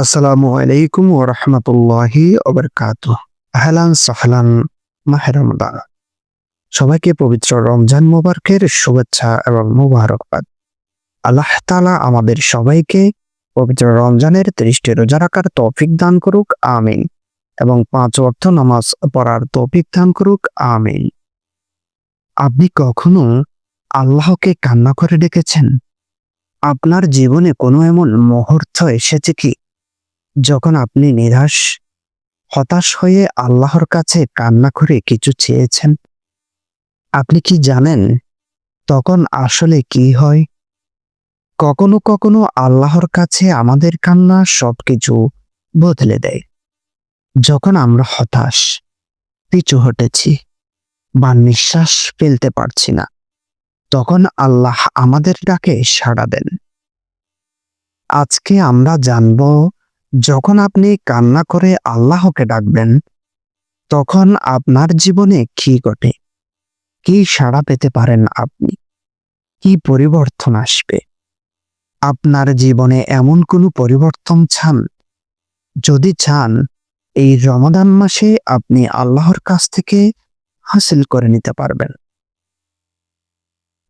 আসসালামু আলাইকুম ও রহমতুল্লাহি ওবরকাত আহলান সাহলান, মাহে রমদান সবাইকে পবিত্র রমজান মোবারকের শুভেচ্ছা এবং মুবারকবাদ। আল্লাহ তালা আমাদের সবাইকে পবিত্র রমজানের ত্রিশটি রোজা রাখার তৌফিক দান করুক, আমিন। এবং পাঁচ অর্থ নামাজ পড়ার তৌফিক দান করুক, আমিন। আপনি কখনো আল্লাহকে কান্না করে ডেকেছেন? আপনার জীবনে কোনো এমন মুহূর্ত এসেছে কি? যখন আপনি নিরাশ, হতাশ হয়ে আল্লাহর কাছে কান্না করে কিছু চেয়েছেন, আপনি কি জানেন তখন আসলে কি হয়? কখনো কখনো আল্লাহর কাছে আমাদের কান্না সবকিছু বদলে দেয়। যখন আমরা হতাশ, পিছু হটেছি বা নিঃশ্বাস ফেলতে পারছি না, তখন আল্লাহ আমাদের ডাকে সাড়া দেন। আজকে আমরা জানব যখন আপনি কান্না করে আল্লাহকে ডাকবেন, তখন আপনার জীবনে কি ঘটে? কি সাড়া পেতে পারেন আপনি? কি পরিবর্তন আসবে? আপনার জীবনে এমন কোনো পরিবর্তন চান? যদি চান, এই রমাদান মাসে আপনি আল্লাহর কাছ থেকে হাসিল করে নিতে পারবেন।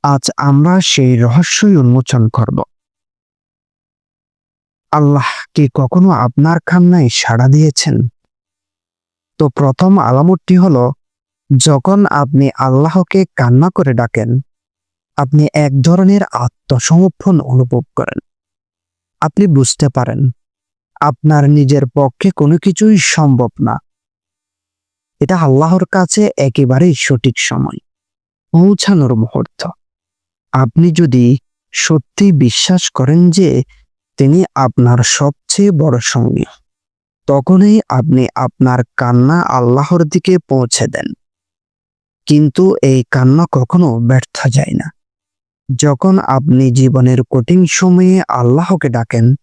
আজ আমরা সেই রহস্যই উন্মোচন করব। আল্লাহ কি কখনো আপনার কান্নায় সাড়া দিয়েছেন? তো প্রথম আলামতটি হল, যখন আপনি আল্লাহকে কান্না করে ডাকেন, আপনি এক ধরনের আত্মসমর্পণ অনুভব করেন। আপনি বুঝতে পারেন, আপনার নিজের পক্ষে কোনো কিছুই সম্ভব না। এটা আল্লাহর কাছে একেবারেই সঠিক সময়, পৌঁছানোর মুহূর্ত। আপনি যদি সত্যি বিশ্বাস করেন যে তিনি আপনার সবচেয়ে বড় সঙ্গী। তখনই আপনি আপনার কান্না আল্লাহর দিকে পৌঁছে দেন। কিন্তু এই কান্না কখনো ব্যর্থ যায় না। যখন আপনি জীবনের কঠিন সময়ে আল্লাহকে ডাকেন,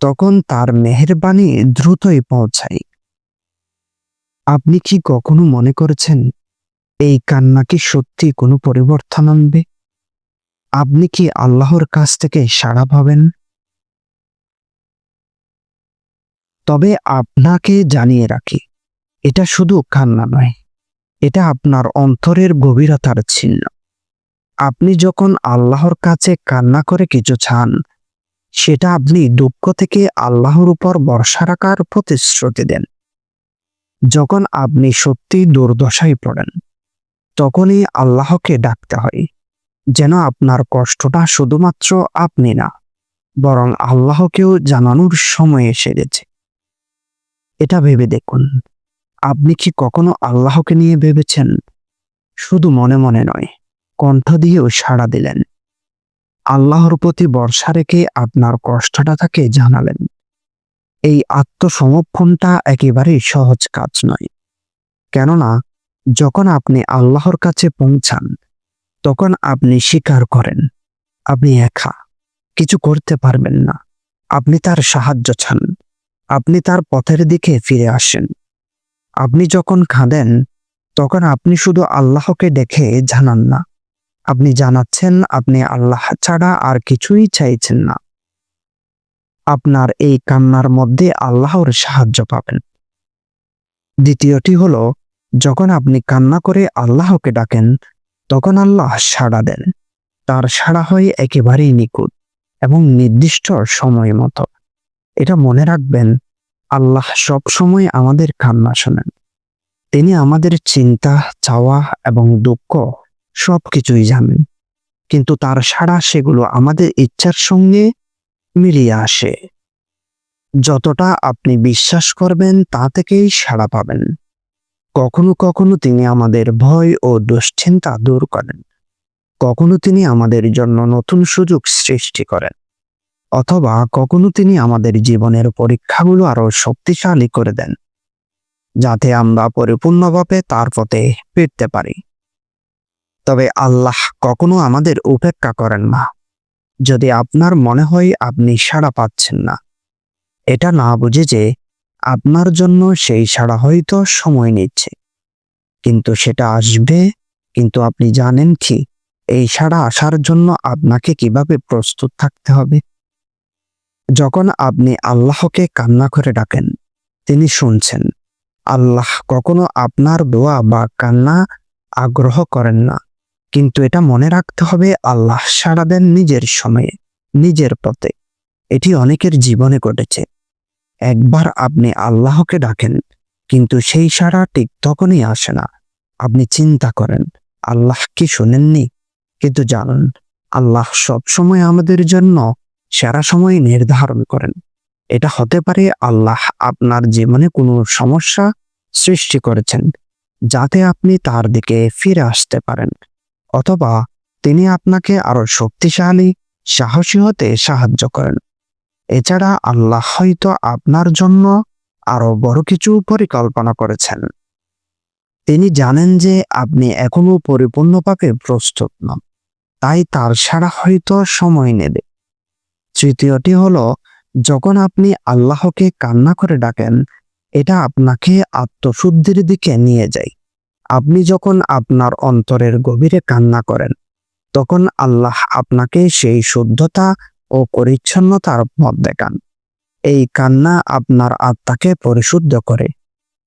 তখন তার মেহেরবানি দ্রুতই পৌঁছায়। আপনি কি কখনো মনে করেছেন, এই কান্না কি সত্যি কোনো পরিবর্তন আনবে? আপনি কি আল্লাহর কাছ থেকে সাড়া পাবেন? তবে আপনাকে জানিয়ে রাখি, এটা শুধু কান্না নয়, এটা আপনার অন্তরের গভীরতার চিহ্ন আপনি যখন আল্লাহর কাছে কান্না করে কিছু চান, সেটা আপনি দুঃখ থেকে আল্লাহর উপর বর্ষা রাখার প্রতিশ্রুতি দেন। যখন আপনি সত্যি দুর্দশায় পড়েন, তখনই আল্লাহকে ডাকতে হয়, যেন আপনার কষ্টটা শুধুমাত্র আপনি না, বরং আল্লাহকেও জানানোর সময় এসে গেছে। এটা ভেবে দেখুন। আপনি কি কখনো আল্লাহকে নিয়ে ভেবেছেন? শুধু মনে মনে নয়, কণ্ঠ দিয়েও সাড়া দিলেন। আল্লাহর প্রতি বর্ষা রেখে আপনার কষ্টটা তাকে জানালেন। এই আত্মসমর্পণটা একেবারেই সহজ কাজ নয়। কেননা, যখন আপনি আল্লাহর কাছে পৌঁছান, তখন আপনি স্বীকার করেন, আপনি একা, কিছু করতে পারবেন না, আপনি তার সাহায্য চান। আপনি তার পথের দিকে ফিরে আসেন। আপনি যখন খাঁদেন তখন আপনি শুধু আল্লাহকে দেখে জানান না। আপনি জানাচ্ছেন, আপনি আল্লাহ ছাড়া আর কিছুই চাইছেন না। আপনার এই কান্নার মধ্যে আল্লাহর সাহায্য পাবেন। দ্বিতীয়টি হলো, যখন আপনি কান্না করে আল্লাহকে ডাকেন, তখন আল্লাহ সাড়া দেন। তার সাড়া হয় একেবারেই নিখুঁত এবং নির্দিষ্ট সময় মতো। এটা মনে রাখবেন, আল্লাহ সব সময় আমাদের কান্না শোনেন। তিনি আমাদের চিন্তা, চাওয়া এবং দুঃখ সব কিছুই জানেন। কিন্তু তার সাড়া সেগুলো আমাদের ইচ্ছার সঙ্গে মিলিয়ে আসে। যতটা আপনি বিশ্বাস করবেন, তা থেকেই সাড়া পাবেন। কখনো কখনো তিনি আমাদের ভয় ও দুশ্চিন্তা দূর করেন। কখনো তিনি আমাদের জন্য নতুন সুযোগ সৃষ্টি করেন। অথবা কখনো তিনি আমাদের জীবনের পরীক্ষাগুলো আরও শক্তিশালী করে দেন, যাতে আমরা পরিপূর্ণভাবে তার পথে ফিরতে পারি। তবে আল্লাহ কখনো আমাদের উপেক্ষা করেন না। যদি আপনার মনে হয় আপনি সাড়া পাচ্ছেন না, এটা না বুঝে যে আপনার জন্য সেই সাড়া হয়তো সময় নিচ্ছে। কিন্তু সেটা আসবে, কিন্তু আপনি জানেন কি, এই সাড়া আসার জন্য আপনাকে কীভাবে প্রস্তুত থাকতে হবে? যখন আপনি আল্লাহকে কান্না করে ডাকেন, তিনি শুনছেন। আল্লাহ কখনো আপনার দোয়া বা কান্না আগ্রহ করেন না। কিন্তু এটা মনে রাখতে হবে, আল্লাহ সাড়া দেন নিজের সময়ে, নিজের পথে। এটি অনেকের জীবনে ঘটেছে। একবার আপনি আল্লাহকে ডাকেন, কিন্তু সেই সাড়া ঠিক তখনই আসে না। আপনি চিন্তা করেন, আল্লাহ কি শোনেননি? কিন্তু জানুন, আল্লাহ সব সময় আমাদের জন্য সেরা সময় নির্ধারণ করেন। এটা হতে পারে আল্লাহ আপনার জীবনে কোনো সমস্যা সৃষ্টি করেছেন, যাতে আপনি তার দিকে ফিরে আসতে পারেন, অথবা তিনি আপনাকে আরও শক্তিশালী, সাহসী হতে সাহায্য করেন। এছাড়া আল্লাহ হয়তো আপনার জন্য আরও বড় কিছু পরিকল্পনা করেছেন। তিনি জানেন যে আপনি এখনও পরিপূর্ণভাবে প্রস্তুত নন, তাই তার সারা হয়তো সময় নেবে। তৃতীয়টি হলো, যখন আপনি আল্লাহকে কান্না করে ডাকেন, এটা আপনাকে আত্মশুদ্ধির দিকে নিয়ে যায়। আপনি যখন আপনার অন্তরের গভীরে কান্না করেন, তখন আল্লাহ আপনাকে সেই শুদ্ধতা ও পরিচ্ছন্নতার পথ দেখান। এই কান্না আপনার আত্মাকে পরিশুদ্ধ করে।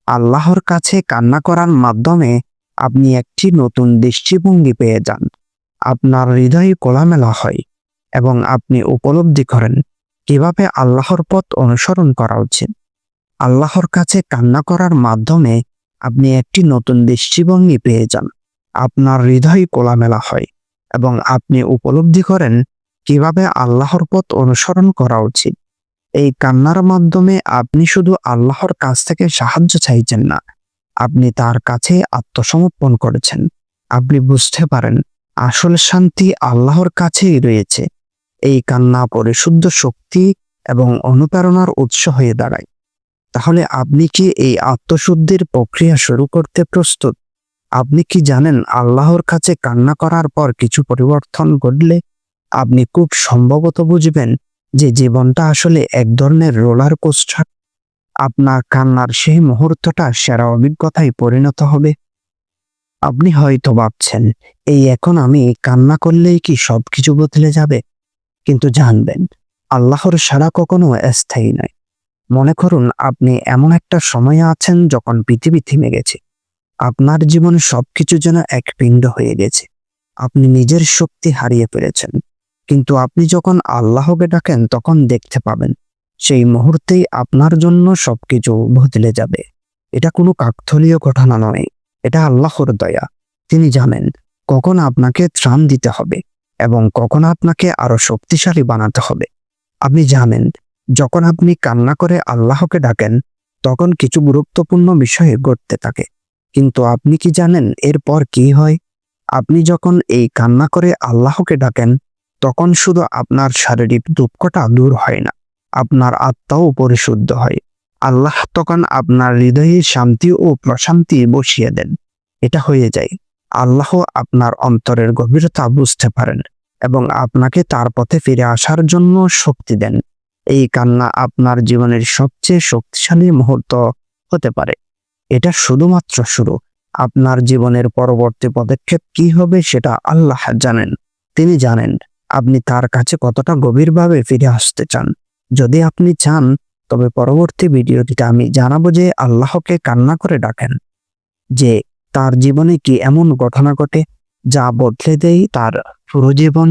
আল্লাহর কাছে কান্না করার মাধ্যমে আপনি একটি নতুন দৃষ্টিভঙ্গি পেয়ে যান। আপনার হৃদয় কোলামেলা হয়। এবং আপনি উপলব্ধি করেন কীভাবে আল্লাহর পথ অনুসরণ করা উচিত। আল্লাহর কাছে কান্না করার মাধ্যমে আপনি একটি নতুন দৃষ্টিভঙ্গি পেয়ে যান। আপনার হৃদয় কোলামেলা হয় এবং আপনি উপলব্ধি করেন কীভাবে আল্লাহর পথ অনুসরণ করা উচিত। এই কান্নার মাধ্যমে আপনি শুধু আল্লাহর কাছ থেকে সাহায্য চাইছেন না, আপনি তার কাছে আত্মসমর্পণ করেছেন। আপনি বুঝতে পারেন আসল শান্তি আল্লাহর কাছেই রয়েছে। এই কান্না পরিশুদ্ধ শক্তি এবং অনুপ্রেরণার উৎস হয়ে দাঁড়ায়। তাহলে আপনি কি এই আত্মশুদ্ধির প্রক্রিয়া শুরু করতে প্রস্তুত? আপনি কি জানেন আল্লাহর কাছে কান্না করার পর কিছু পরিবর্তন ঘটলে আপনি খুব সম্ভবত বুঝবেন যে জীবনটা আসলে এক ধরনের রোলার কোস্টার? আপনার কান্নার সেই মুহূর্তটা সেরা অভিজ্ঞতায় পরিণত হবে। আপনি হয়তো ভাবছেন, এই এখন আমি কান্না করলেই কি সবকিছু বদলে যাবে? কিন্তু জানবেন, আল্লাহর সারা কখনো স্থায়ী নয়। মনে করুন, আপনি এমন একটা সময়ে আছেন যখন পৃথিবী থেমে গেছে। আপনার জীবনে সবকিছু যেন এক পিণ্ড হয়ে গেছে। আপনি নিজের শক্তি হারিয়ে ফেলেছেন। কিন্তু আপনি যখন আল্লাহকে ডাকেন, তখন দেখতে পাবেন, সেই মুহূর্তেই আপনার জন্য সবকিছু বদলে যাবে। এটা কোনো কাকথলীয় ঘটনা নয়। এটা আল্লাহর দয়া। তিনি জানেন, কখন আপনাকে ত্রাণ দিতে হবে। এবং কখন আপনাকে আরও শক্তিশালী বানাতে হবে। আপনি জানেন, যখন আপনি কান্না করে আল্লাহকে ডাকেন, তখন কিছু গুরুত্বপূর্ণ বিষয়ে ঘটতে থাকে। কিন্তু আপনি কি জানেন এরপর কি হয়? আপনি যখন এই কান্না করে আল্লাহকে ডাকেন, তখন শুধু আপনার শারীরিক দুঃখটা দূর হয় না, আপনার আত্মাও পরিশুদ্ধ হয়। আল্লাহ তখন আপনার হৃদয়ে শান্তি ও প্রশান্তি বসিয়ে দেন। এটা হয়ে যায়। আল্লাহ আপনার অন্তরের গভীরতা বুঝতে পারেন এবং আপনাকে তার পথে ফিরে আসার জন্য শক্তি দেন। এই কান্না আপনার জীবনের সবচেয়ে শক্তিশালী মুহূর্ত হতে পারে। এটা শুধুমাত্র শুরু। আপনার জীবনের পরবর্তী পদক্ষেপ কি হবে সেটা আল্লাহ জানেন। তিনি জানেন আপনি তার কাছে কতটা গভীরভাবে ফিরে আসতে চান। যদি আপনি চান, তবে পরবর্তী ভিডিওটিতে আমি জানাব যে আল্লাহকে কান্না করে ডাকেন। যে তার জীবনে কি এমন ঘটনা ঘটে যা বদলে দেয় তার পুরো জীবন?